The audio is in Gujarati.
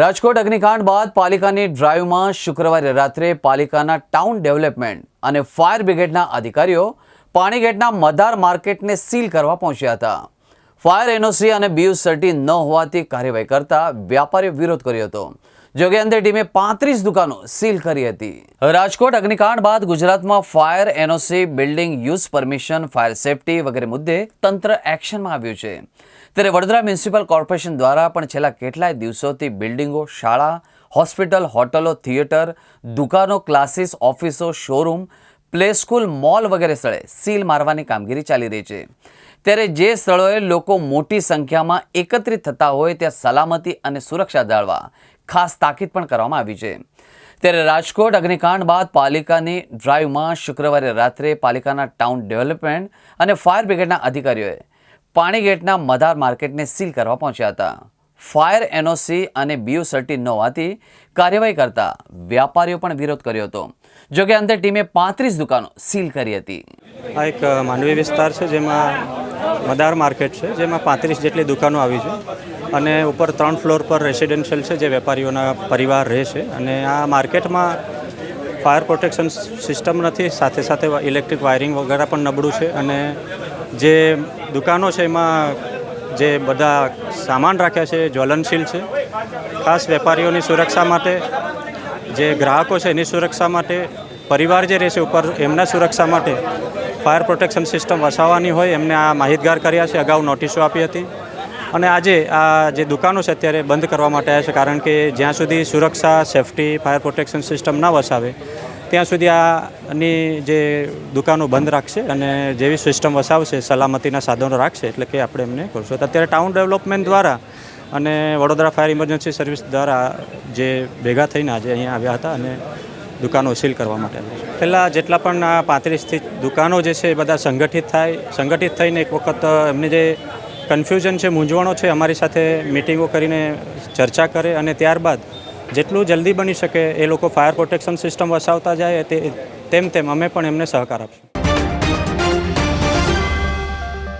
રાજકોટ અગ્નિકાંડ બાદ પાલિકાની ડ્રાઈવમાં શુક્રવારે રાત્રે પાલિકાના ટાઉન ડેવલપમેન્ટ અને ફાયર બ્રિગેડના અધિકારીઓ પાણીગેટના મદાર માર્કેટને સીલ કરવા પહોંચ્યા હતા. ફાયર એનઓસી અને બીયુ સર્ટી ન હોવાથી કાર્યવાહી કરતા વ્યાપારીએ વિરોધ કર્યો હતો. જોકે અંતે ટીમે પાંત્રીસ દુકાનો સીલ કરી હતી. રાજકોટ અગ્નિકાંડ બાદ ગુજરાતમાં fire NOC building use permission, fire safety વગેરે મુદ્દે તંત્ર એક્શનમાં આવ્યું છે. ત્યારે વડોદરા મ્યુનિસિપલ કોર્પોરેશન દ્વારા પણ છેલ્લા કેટલાય દિવસોથી બિલ્ડિંગો, શાળા, હોસ્પિટલ, હોટલો, થિયેટર, દુકાનો, ક્લાસીસ, ઓફિસો, શોરૂમ, પ્લે સ્કૂલ, મોલ વગેરે સ્થળે સીલ મારવાની કામગીરી ચાલી રહી છે. ત્યારે જે સ્થળોએ લોકો મોટી સંખ્યામાં એકત્રિત થતા હોય, ત્યાં સલામતી અને સુરક્ષા જાળવા ખાસ તાકીદ પણ કરવામાં આવી છે. ત્યારે રાજકોટ અગ્નિકાંડ બાદ પાલિકાની ડ્રાઈવમાં શુક્રવારે રાત્રે પાલિકાના ટાઉન ડેવલપમેન્ટ અને ફાયર બ્રિગેડના અધિકારીઓએ પાણીગેટના મદાર માર્કેટને સીલ કરવા પહોંચ્યા હતા. ફાયર એનઓસી અને બીયુ સર્ટી ન હોવાથી કાર્યવાહી કરતા વ્યાપારીઓ પણ વિરોધ કર્યો હતો. જોકે અંતે ટીમે પાંત્રીસ દુકાનો સીલ કરી હતી. આ એક માંડવી વિસ્તાર છે જેમાં મદાર માર્કેટ છે, જેમાં પાંત્રીસ જેટલી દુકાનો આવી છે અને ઉપર ત્રણ ફ્લોર પર રેસિડેન્શિયલ છે જે વેપારીઓના પરિવાર રહે છે અને આ માર્કેટમાં ફાયર પ્રોટેક્શન સિસ્ટમ નથી, સાથે સાથે ઇલેક્ટ્રિક વાયરિંગ વગેરે પણ નબળું છે અને જે દુકાનો છે એમાં જે બધા સામાન રાખ્યા છે, જ્વલનશીલ છે. ખાસ વેપારીઓની સુરક્ષા માટે, જે ગ્રાહકો છે, એની સુરક્ષા માટે, પરિવાર જે રહેશે ઉપર, એમના સુરક્ષા માટે ફાયર પ્રોટેક્શન સિસ્ટમ વસાવવાની હોય, એમને આ માહિતગાર કર્યા છે, અગાઉ નોટિસો આપી હતી. અને આજે આ જે દુકાનો છે, અત્યારે બંધ કરવા માટે આવ્યા છે, કારણ કે જ્યાં સુધી સુરક્ષા, સેફટી, ફાયર પ્રોટેક્શન સિસ્ટમ ના વસાવે ત્યાં સુધી આની જે દુકાનો બંધ રાખશે અને જેવી સિસ્ટમ વસાવશે, સલામતીના સાધનો રાખશે, એટલે કે આપણે એમને કરશું. અત્યારે ટાઉન ડેવલપમેન્ટ દ્વારા અને વડોદરા ફાયર ઇમરજન્સી સર્વિસ દ્વારા જે ભેગા થઈને આજે અહીંયા આવ્યા હતા અને દુકાનો સીલ કરવા માટે પહેલાં જેટલા પણ આ પાંત્રીસથી દુકાનો જે છે એ બધા સંગઠિત થાય, સંગઠિત થઈને એક વખત એમને જે કન્ફ્યુઝન છે, મૂંઝવણો છે, અમારી સાથે મિટિંગો કરીને ચર્ચા કરે અને ત્યારબાદ જેટલું જલ્દી બની શકે એ લોકો ફાયર પ્રોટેક્શન સિસ્ટમ વસાવતા જાય તે તેમ તેમ અમે પણ એમને સહકાર આપશું.